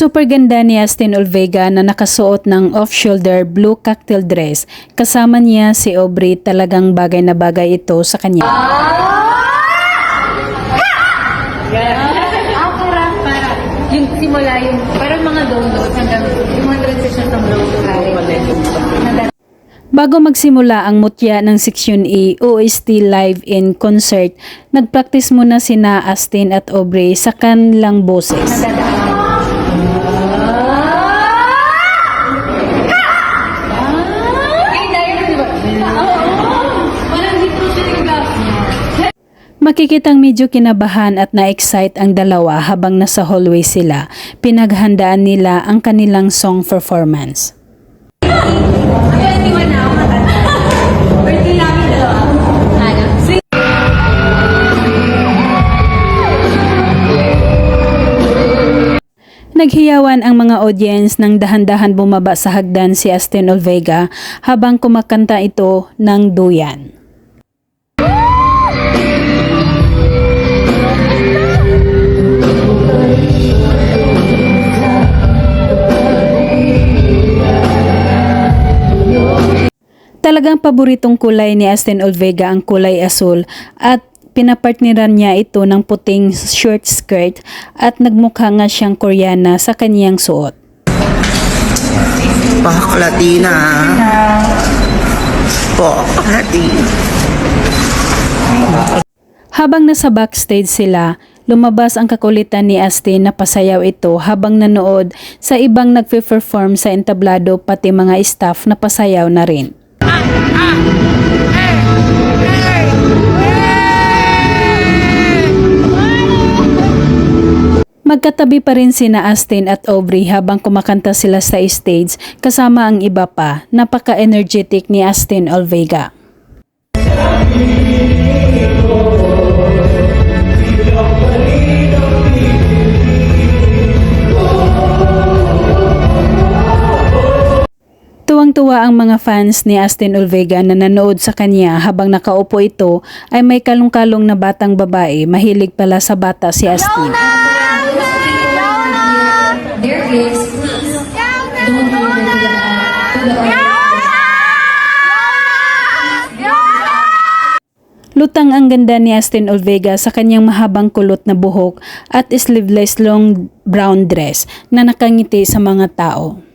Super ganda ni Astin Olvega na nakasuot ng off-shoulder blue cocktail dress. Kasama niya si Aubrey talagang bagay na bagay ito sa kanya. Ah. Yung simula yung, parang mga downloads hanggang yung transition to high. Bago magsimula ang mutya ng Section E OST Live in Concert, nagpractice muna sina Astin at Aubrey sa kanilang boses. Makikitang medyo kinabahan at na-excite ang dalawa habang nasa hallway sila. Pinaghandaan nila ang kanilang song performance. Naghiyawan ang mga audience nang dahan-dahan bumaba sa hagdan si Astin Olvega habang kumakanta ito ng duyan. Talagang paboritong kulay ni Astin Olvega ang kulay asul at pinapartneran niya ito ng puting short skirt at nagmukha nga siyang koreana sa kaniyang suot. Pak Latina. Pak Latina. Habang nasa backstage sila, lumabas ang kakulitan ni Astin na pasayaw ito habang nanood sa ibang nagpe-perform sa entablado pati mga staff na pasayaw na rin. Magkatabi pa rin sina Astin at Aubrey habang kumakanta sila sa stage kasama ang iba pa. Napaka-energetic ni Astin Olvega. Tuwang-tuwa ang mga fans ni Astin Olvega na nanood sa kanya habang nakaupo ito ay may kalong-kalong na batang babae. Mahilig pala sa bata si Astin. There is, please, don't go to the, to the Lutang ang ganda ni Astin Olvega sa kanyang mahabang kulot na buhok at sleeveless long brown dress na nakangiti sa mga tao.